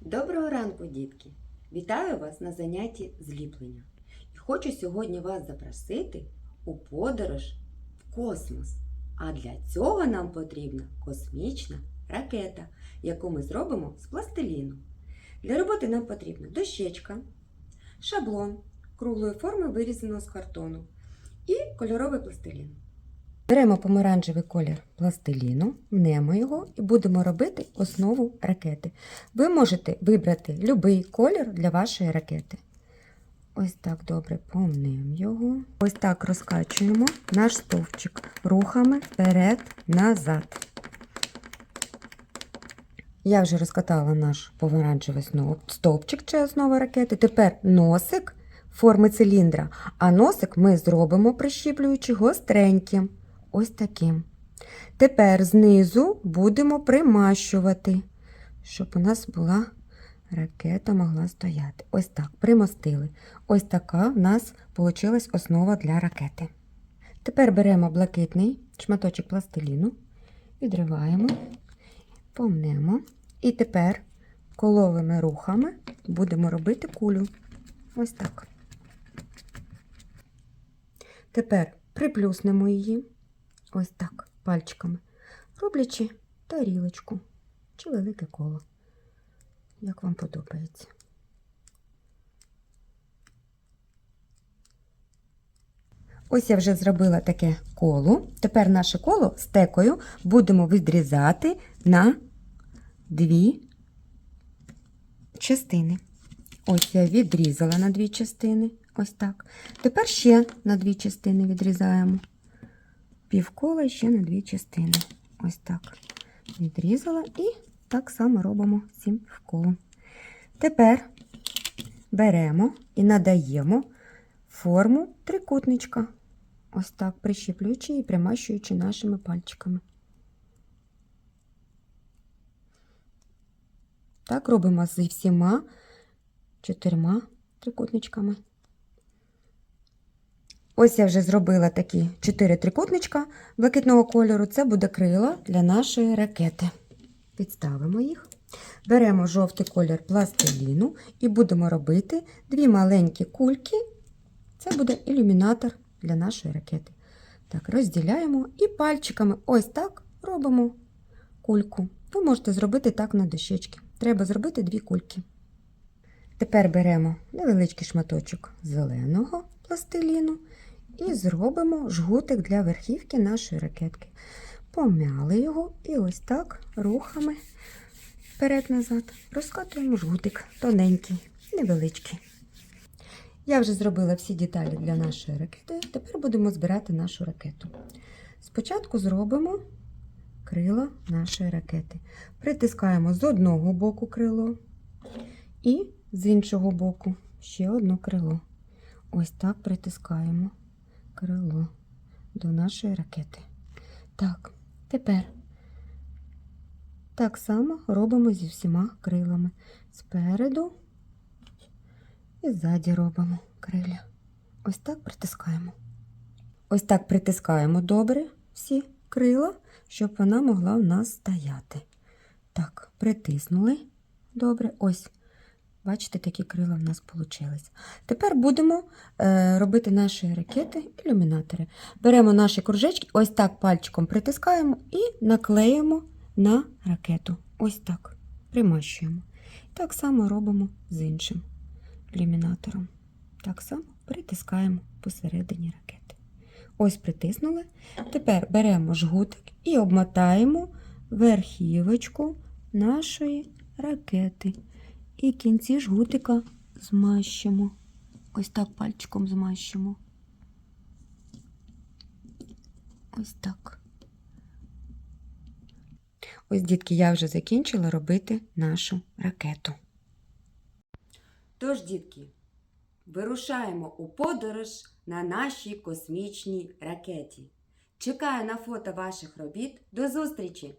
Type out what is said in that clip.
Доброго ранку, дітки! Вітаю вас на занятті зліплення. І хочу сьогодні вас запросити у подорож в космос. А для цього нам потрібна космічна ракета, яку ми зробимо з пластиліну. Для роботи нам потрібна дощечка, шаблон круглої форми, вирізаного з картону, і кольоровий пластилін. Беремо помаранчевий колір пластиліну, мнемо його і будемо робити основу ракети. Ви можете вибрати будь-який колір для вашої ракети. Ось так добре помнемо його. Ось так розкачуємо наш стовпчик рухами вперед-назад. Я вже розкатала наш помаранчевий стовпчик чи основа ракети. Тепер носик форми циліндра, а носик ми зробимо, прищіплюючи гостреньким. Ось таким. Тепер знизу будемо примащувати, щоб у нас була ракета могла стояти. Ось так, примостили. Ось така в нас вийшла основа для ракети. Тепер беремо блакитний шматочок пластиліну, відриваємо, помнемо. І тепер коловими рухами будемо робити кулю. Ось так. Тепер приплюснемо її. Ось так, пальчиками, роблячи тарілочку чи велике коло, як вам подобається. Ось я вже зробила таке коло. Тепер наше коло стекою будемо відрізати на дві частини. Ось я відрізала на дві частини. Ось так. Тепер ще на дві частини відрізаємо півкола ще на дві частини. Ось так. Відрізала і так само робимо цим півколом. Тепер беремо і надаємо форму трикутничка. Ось так, прищіплюючи і примащуючи нашими пальчиками. Так робимо зі всіма чотирма трикутничками. Ось я вже зробила такі чотири трикутничка блакитного кольору. Це буде крила для нашої ракети. Підставимо їх. Беремо жовтий колір пластиліну і будемо робити дві маленькі кульки. Це буде ілюмінатор для нашої ракети. Так, розділяємо і пальчиками ось так робимо кульку. Ви можете зробити так на дощечки. Треба зробити дві кульки. Тепер беремо невеличкий шматочок зеленого пластиліну і зробимо жгутик для верхівки нашої ракетки. Пом'яли його і ось так рухами вперед-назад розкатуємо жгутик тоненький, невеличкий. Я вже зробила всі деталі для нашої ракети. Тепер будемо збирати нашу ракету. Спочатку зробимо крила нашої ракети. Притискаємо з одного боку крило і з іншого боку ще одне крило. Ось так притискаємо крило до нашої ракети. Так, тепер так само робимо зі всіма крилами. Спереду і ззаді робимо криля. Ось так притискаємо. Ось так притискаємо добре всі крила, щоб вона могла в нас стояти. Так, притиснули добре. Ось. Бачите, такі крила в нас вийшли. Тепер будемо е, робити наші ракети ілюмінатори. Беремо наші кружечки, ось так пальчиком притискаємо і наклеїмо на ракету. Ось так. Примащуємо. Так само робимо з іншим ілюмінатором. Так само притискаємо посередині ракети. Ось притиснули. Тепер беремо жгутик і обмотаємо верхівочку нашої ракети. І кінці жгутика змащимо. Ось так пальчиком змащимо. Ось так. Ось, дітки, я вже закінчила робити нашу ракету. Тож, дітки, вирушаємо у подорож на нашій космічній ракеті. Чекаю на фото ваших робіт. До зустрічі!